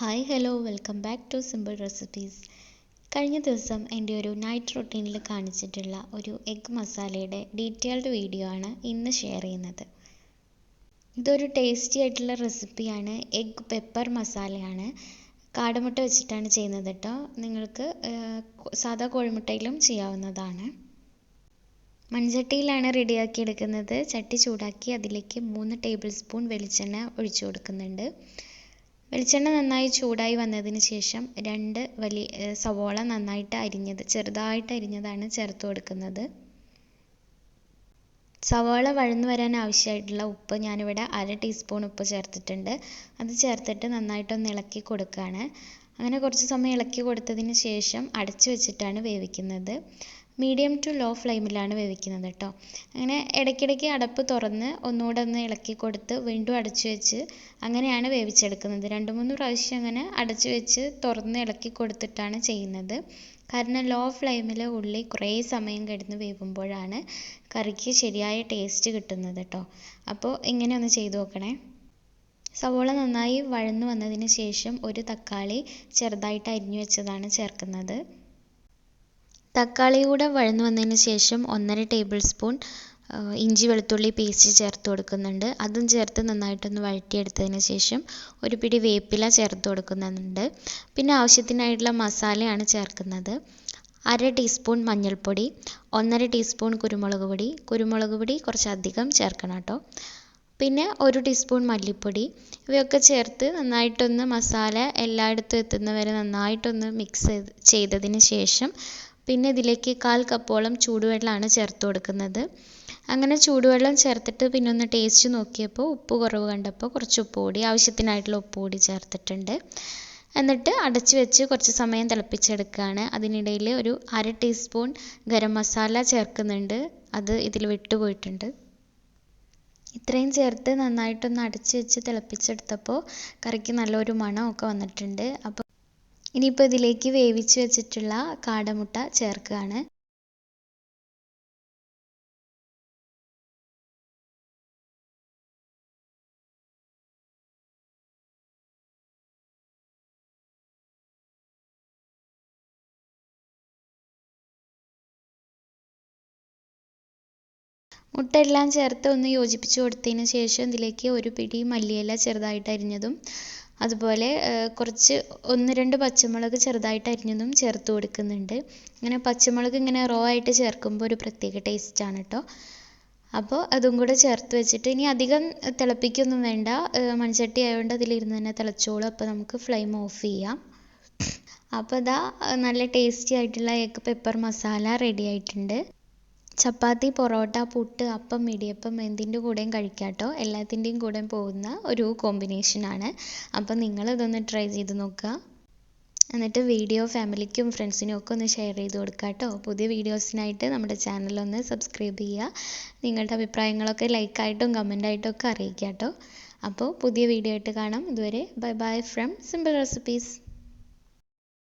Hi hello welcome back to simple recipes കഴിഞ്ഞ ദിവസം എന്റെ ഒരു നൈറ്റ് റൊട്ടീനിൽ കാണിച്ചിട്ടുള്ള ഒരു എഗ് മസാലയുടെ ഡീറ്റെയിൽഡ് വീഡിയോ ആണ് ഇന്ന് ഷെയർ ചെയ്യുന്നത്. ഇതൊരു ടേസ്റ്റി ആയിട്ടുള്ള റെസിപ്പിയാണ് എഗ് പെപ്പർ മസാലയാണ് കാടമുട്ട വെച്ചിട്ടാണ് ചെയ്യുന്നത് കേട്ടോ നിങ്ങൾക്ക് സാധാ കോഴിമുട്ടയിലും ചെയ്യാവുന്നതാണ്. മൺചട്ടിയിലാണ് റെഡിയാക്കി എടുക്കുന്നത്. ചട്ടി ചൂടാക്കി അതിലേക്ക് മൂന്ന് ടേബിൾ സ്പൂൺ വെളിച്ചെണ്ണ ഒഴിച്ചു കൊടുക്കുന്നുണ്ട്. വെളിച്ചെണ്ണ നന്നായി ചൂടായി വന്നതിന് ശേഷം രണ്ട് വലിയ സവോള നന്നായിട്ട് അരിഞ്ഞത് ചെറുതായിട്ട് അരിഞ്ഞതാണ് ചേർത്ത് കൊടുക്കുന്നത്. സവാള വഴന്നു വരാൻ ആവശ്യമായിട്ടുള്ള ഉപ്പ് ഞാനിവിടെ അര ടീസ്പൂൺ ഉപ്പ് ചേർത്തിട്ടുണ്ട്. അത് ചേർത്തിട്ട് നന്നായിട്ടൊന്ന് ഇളക്കി കൊടുക്കുകയാണ്. അങ്ങനെ കുറച്ച് സമയം ഇളക്കി കൊടുത്തതിന് ശേഷം അടച്ചു വെച്ചിട്ടാണ് വേവിക്കുന്നത്. മീഡിയം ടു ലോ ഫ്ലെയിമിലാണ് വേവിക്കുന്നത് കേട്ടോ അങ്ങനെ ഇടയ്ക്കിടയ്ക്ക് അടപ്പ് തുറന്ന് ഒന്നുകൂടെ ഒന്ന് ഇളക്കി കൊടുത്ത് വീണ്ടും അടച്ചു വെച്ച് അങ്ങനെയാണ് വേവിച്ചെടുക്കുന്നത്. രണ്ട് മൂന്ന് പ്രാവശ്യം അങ്ങനെ അടച്ചു വെച്ച് തുറന്ന് ഇളക്കി കൊടുത്തിട്ടാണ് ചെയ്യുന്നത്. കാരണം ലോ ഫ്ലെയിമിൽ ഉള്ളി കുറേ സമയം കിടന്ന് വേവുമ്പോഴാണ് കറിക്ക് ശരിയായ ടേസ്റ്റ് കിട്ടുന്നത് കേട്ടോ അപ്പോൾ ഇങ്ങനെ ഒന്ന് ചെയ്തു നോക്കണേ. സവോള നന്നായി വഴന്നു വന്നതിന് ശേഷം ഒരു തക്കാളി ചെറുതായിട്ട് അരിഞ്ഞു വെച്ചതാണ് ചേർക്കുന്നത്. തക്കാളി കൂടെ വഴന്നു വന്നതിന് ശേഷം ഒന്നര ടേബിൾ സ്പൂൺ ഇഞ്ചി വെളുത്തുള്ളി പേസ്റ്റ് ചേർത്ത് കൊടുക്കുന്നുണ്ട്. അതും ചേർത്ത് നന്നായിട്ടൊന്ന് വഴറ്റിയെടുത്തതിന് ശേഷം ഒരു പിടി വേപ്പില ചേർത്ത് കൊടുക്കുന്നുണ്ട്. പിന്നെ ആവശ്യത്തിനായിട്ടുള്ള മസാലയാണ് ചേർക്കുന്നത്. അര ടീസ്പൂൺ മഞ്ഞൾപ്പൊടി ഒന്നര ടീസ്പൂൺ കുരുമുളക് പൊടി. കുരുമുളക് പൊടി കുറച്ചധികം ചേർക്കണം കേട്ടോ. പിന്നെ ഒരു ടീസ്പൂൺ മല്ലിപ്പൊടി. ഇവയൊക്കെ ചേർത്ത് നന്നായിട്ടൊന്ന് മസാല എല്ലായിടത്തും എത്തുന്നവരെ നന്നായിട്ടൊന്ന് മിക്സ് ചെയ്തതിന് ശേഷം പിന്നെ ഇതിലേക്ക് കാൽ കപ്പോളം ചൂടുവെള്ളമാണ് ചേർത്ത് കൊടുക്കുന്നത്. അങ്ങനെ ചൂടുവെള്ളം ചേർത്തിട്ട് പിന്നെ ഒന്ന് ടേസ്റ്റ് നോക്കിയപ്പോൾ ഉപ്പ് കുറവ് കണ്ടപ്പോൾ കുറച്ച് ഉപ്പ് കൂടി ആവശ്യത്തിനായിട്ടുള്ള ഉപ്പ് കൂടി ചേർത്തിട്ടുണ്ട്. എന്നിട്ട് അടച്ചു വെച്ച് കുറച്ച് സമയം തിളപ്പിച്ചെടുക്കുകയാണ്. അതിനിടയിൽ ഒരു അര ടീസ്പൂൺ ഗരം മസാല ചേർക്കുന്നുണ്ട്. അത് ഇതിൽ വിട്ടുപോയിട്ടുണ്ട് ഇത്രയും ചേർത്ത് നന്നായിട്ടൊന്ന് അടച്ചു വെച്ച് തിളപ്പിച്ചെടുത്തപ്പോൾ കറിക്ക് നല്ലൊരു മണമൊക്കെ വന്നിട്ടുണ്ട്. അപ്പോൾ ഇനിയിപ്പോൾ ഇതിലേക്ക് വേവിച്ച് വെച്ചിട്ടുള്ള കാടമുട്ട ചേർക്കുകയാണ്. മുട്ട എല്ലാം ചേർത്ത് ഒന്ന് യോജിപ്പിച്ച് കൊടുത്തതിന് ശേഷം ഇതിലേക്ക് ഒരു പിടി മല്ലിയില ചെറുതായിട്ട് അരിഞ്ഞതും അതുപോലെ കുറച്ച് ഒന്ന് രണ്ട് പച്ചമുളക് ചെറുതായിട്ട് അരിഞ്ഞതും ചേർത്ത് കൊടുക്കുന്നുണ്ട്. ഇങ്ങനെ പച്ചമുളക് ഇങ്ങനെ റോ ആയിട്ട് ചേർക്കുമ്പോൾ ഒരു പ്രത്യേക ആണ് കേട്ടോ അപ്പോൾ അതും കൂടെ ചേർത്ത് വെച്ചിട്ട് ഇനി അധികം തിളപ്പിക്കൊന്നും വേണ്ട. മൺചട്ടി ആയതുകൊണ്ട് അതിലിരുന്ന് തന്നെ തിളച്ചോളും. അപ്പോൾ നമുക്ക് ഫ്ലെയിം ഓഫ് ചെയ്യാം. അപ്പോൾ ഇതാ നല്ല ടേസ്റ്റി ആയിട്ടുള്ള എഗ് പെപ്പർ മസാല റെഡി ആയിട്ടുണ്ട്. ചപ്പാത്തി പൊറോട്ട പുട്ട് അപ്പം ഇടിയപ്പം എന്തിന്റെ കൂടെയും കഴിക്കാം കേട്ടോ എല്ലാത്തിന്റെയും കൂടെ പോകുന്ന ഒരു കോമ്പിനേഷനാണ് അപ്പം നിങ്ങളിതൊന്ന് ട്രൈ ചെയ്ത് നോക്കുക. എന്നിട്ട് വീഡിയോ ഫാമിലിക്കും ഫ്രണ്ട്സിനും ഒക്കെ ഒന്ന് ഷെയർ ചെയ്ത് കൊടുക്കുക കേട്ടോ പുതിയ വീഡിയോസിനായിട്ട് നമ്മുടെ ചാനലൊന്ന് സബ്സ്ക്രൈബ് ചെയ്യുക. നിങ്ങളുടെ അഭിപ്രായങ്ങളൊക്കെ ലൈക്കായിട്ടും കമന്റായിട്ടും ഒക്കെ അറിയിക്കുക കേട്ടോ അപ്പോൾ പുതിയ വീഡിയോ ആയിട്ട് കാണാം. ഇതുവരെ bye bye from simple recipes